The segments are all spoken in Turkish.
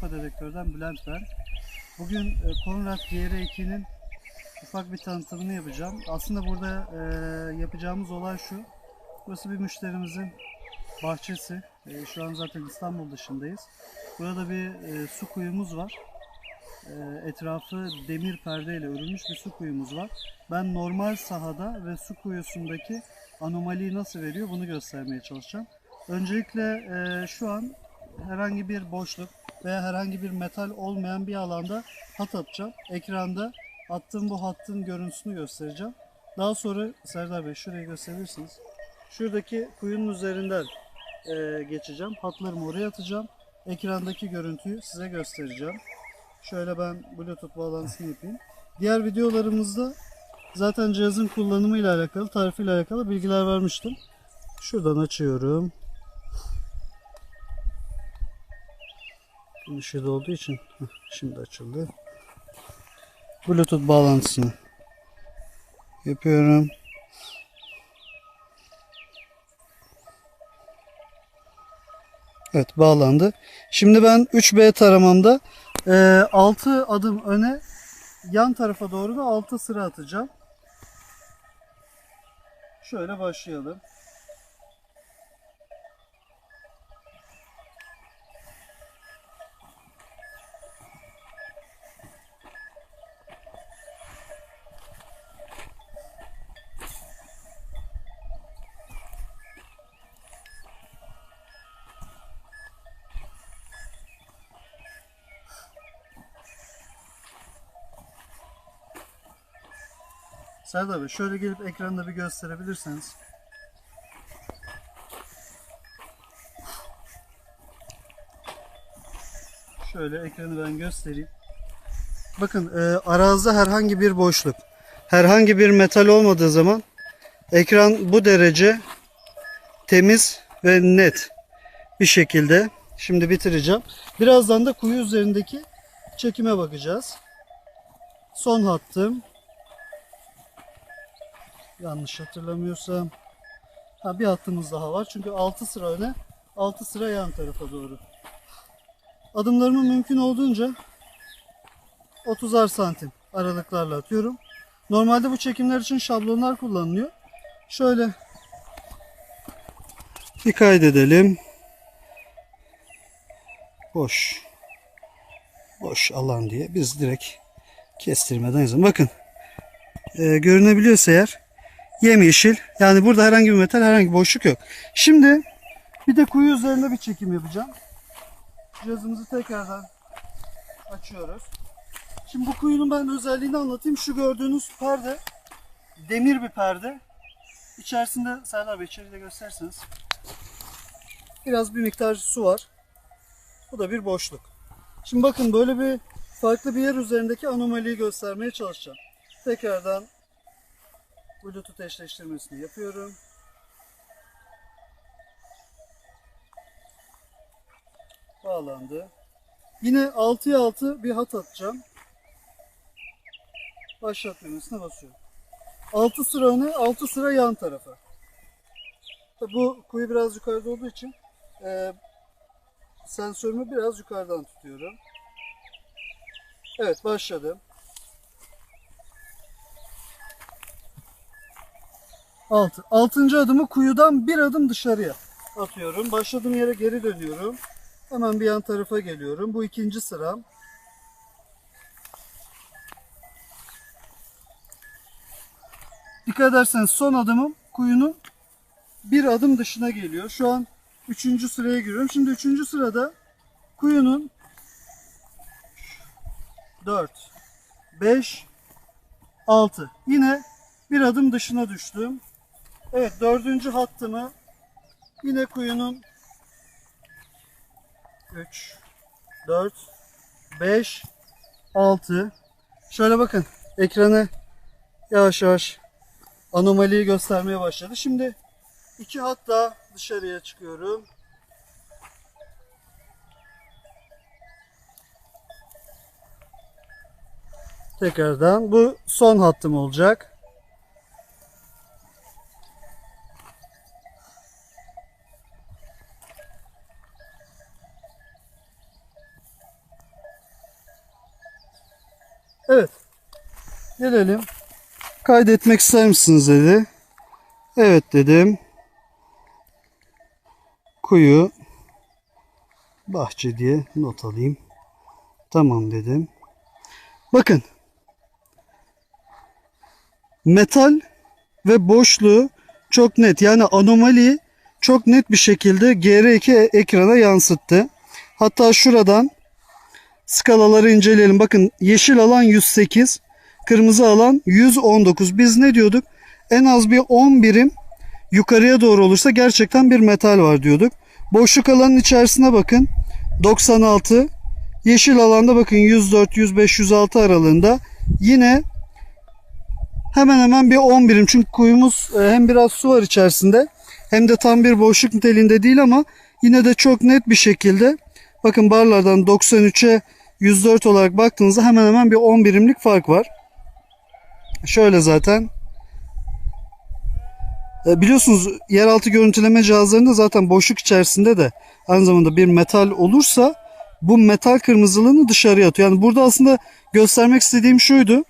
Avrupa Dedektör'den Bülent ben. Bugün e, Konrad GR2'nin ufak bir tanıtımını yapacağım. Aslında burada e, yapacağımız olay şu. Burası bir müşterimizin bahçesi. E, şu an zaten İstanbul dışındayız. Burada bir su kuyumuz var. Etrafı demir perdeyle örülmüş bir su kuyumuz var. Ben normal sahada ve su kuyusundaki anomaliyi nasıl veriyor bunu göstermeye çalışacağım. Öncelikle e, şu an herhangi bir boşluk veya herhangi bir metal olmayan bir alanda hat atacağım. Ekranda attığım bu hattın görüntüsünü göstereceğim. Daha sonra Serdar Bey şurayı gösterirsiniz. Şuradaki kuyunun üzerinden e, geçeceğim. Hatlarımı oraya atacağım. Ekrandaki görüntüyü size göstereceğim. Şöyle ben Bluetooth bağlantısını yapayım. Diğer videolarımızda zaten cihazın kullanımıyla alakalı, tarifiyle alakalı bilgiler vermiştim. Şuradan açıyorum. Da olduğu için şimdi açıldı. Bluetooth bağlantısını yapıyorum. Evet bağlandı. Şimdi ben 3B taramamda 6 adım öne yan tarafa doğru da 6 sıra atacağım. Şöyle başlayalım. Serdar Bey şöyle gelip ekranda bir gösterebilirseniz. Şöyle ekranı ben göstereyim. Bakın e, arazide herhangi bir boşluk, herhangi bir metal olmadığı zaman ekran bu derece temiz ve net bir şekilde. Şimdi bitireceğim. Birazdan da kuyu üzerindeki çekime bakacağız. Son hattım. Yanlış hatırlamıyorsam. Ha, bir hattımız daha var. Çünkü 6 sıra öne, 6 sıra yan tarafa doğru. Adımlarımı mümkün olduğunca 30'ar santim aralıklarla atıyorum. Normalde bu çekimler için şablonlar kullanılıyor. Şöyle bir kaydedelim. Boş. Boş alan diye biz direkt kestirmeden yazalım. Bakın e, görünebiliyorsa eğer yemyeşil. Yani burada herhangi bir metal, herhangi bir boşluk yok. Şimdi bir de kuyu üzerinde bir çekim yapacağım. Cihazımızı tekrardan açıyoruz. Şimdi bu kuyunun ben özelliğini anlatayım. Şu gördüğünüz perde demir bir perde. İçerisinde Serdar Bey içeride gösterseniz biraz bir miktar su var. Bu da bir boşluk. Şimdi bakın böyle bir farklı bir yer üzerindeki anomaliyi göstermeye çalışacağım. Tekrardan Bluetooth eşleştirmesini yapıyorum. Bağlandı. Yine 6'ya 6 bir hat atacağım. Başlat düğmesine basıyorum. 6 sıra öne, 6 sıra yan tarafa. Bu kuyu biraz yukarıda olduğu için e, sensörümü biraz yukarıdan tutuyorum. Evet başladım. 6. Altıncı adımı kuyudan bir adım dışarıya atıyorum. Başladığım yere geri dönüyorum. Hemen bir yan tarafa geliyorum. Bu ikinci sıram. Dikkat ederseniz son adımım kuyunun bir adım dışına geliyor. Şu an üçüncü sıraya giriyorum. Şimdi üçüncü sırada kuyunun 4, 5, 6. Yine bir adım dışına düştüm. Evet dördüncü hattımı yine kuyunun 3, 4, 5, 6. Şöyle bakın ekranı yavaş yavaş anomaliyi göstermeye başladı. Şimdi iki hat daha dışarıya çıkıyorum. Tekrardan bu son hattım olacak. Evet. Gelelim. Kaydetmek ister misiniz dedi. Evet dedim. Kuyu bahçe diye not alayım. Tamam dedim. Bakın. Metal ve boşluğu çok net yani anomaliyi çok net bir şekilde GR2 ekrana yansıttı. Hatta şuradan skalaları inceleyelim. Bakın yeşil alan 108, kırmızı alan 119. Biz ne diyorduk? En az bir 10 birim yukarıya doğru olursa gerçekten bir metal var diyorduk. Boşluk alanın içerisine bakın. 96. Yeşil alanda bakın 104, 105, 106 aralığında. Yine hemen hemen bir 10 birim. Çünkü kuyumuz e, hem biraz su var içerisinde hem de tam bir boşluk niteliğinde değil ama yine de çok net bir şekilde bakın barlardan 93'e 104 olarak baktığınızda hemen hemen bir 10 birimlik fark var. Şöyle zaten e, biliyorsunuz yeraltı görüntüleme cihazlarında zaten boşluk içerisinde de aynı zamanda bir metal olursa bu metal kırmızılığını dışarıya atıyor. Yani burada aslında göstermek istediğim şuydu.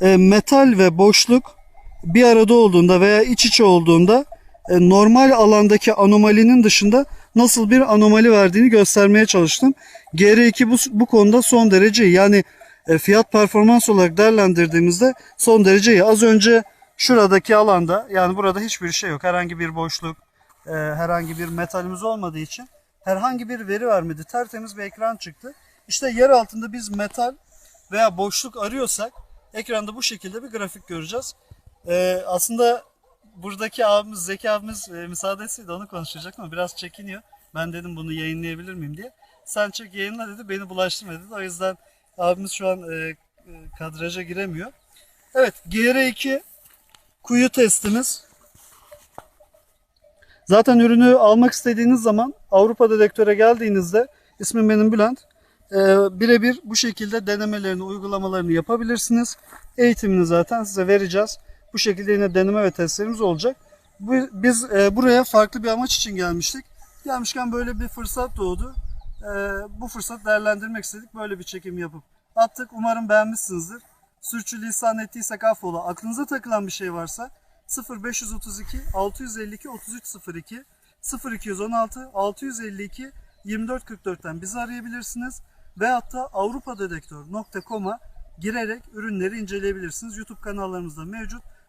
E, metal ve boşluk bir arada olduğunda veya iç içe olduğunda e, normal alandaki anomalinin dışında nasıl bir anomali verdiğini göstermeye çalıştım. GR2 bu, bu konuda son derece. Yani e, fiyat performans olarak değerlendirdiğimizde son derece iyi. Az önce şuradaki alanda yani burada hiçbir şey yok. Herhangi bir boşluk, e, herhangi bir metalimiz olmadığı için herhangi bir veri vermedi. Tertemiz bir ekran çıktı. İşte yer altında biz metal veya boşluk arıyorsak ekranda bu şekilde bir grafik göreceğiz. E, aslında buradaki abimiz Zeki abimiz e, müsaade etseydi onu konuşacaktım ama biraz çekiniyor. Ben dedim bunu yayınlayabilir miyim diye. Sen çek yayınla dedi beni bulaştırma dedi. O yüzden abimiz şu an e, e, kadraja giremiyor. Evet GR2 kuyu testimiz. Zaten ürünü almak istediğiniz zaman Avrupa Dedektör'e geldiğinizde ismim benim Bülent. E, birebir bu şekilde denemelerini, uygulamalarını yapabilirsiniz. Eğitimini zaten size vereceğiz. Bu şekilde yine deneme ve testlerimiz olacak. Bu, biz e, buraya farklı bir amaç için gelmiştik. Gelmişken böyle bir fırsat doğdu. E, bu fırsat değerlendirmek istedik. Böyle bir çekim yapıp attık. Umarım beğenmişsinizdir. Sürçülisan ettiysek affola. Aklınıza takılan bir şey varsa 0532 652 3302 0216 652 2444'ten bizi arayabilirsiniz. Veyahut da avrupadedektör.com'a girerek ürünleri inceleyebilirsiniz. YouTube kanallarımızda mevcut.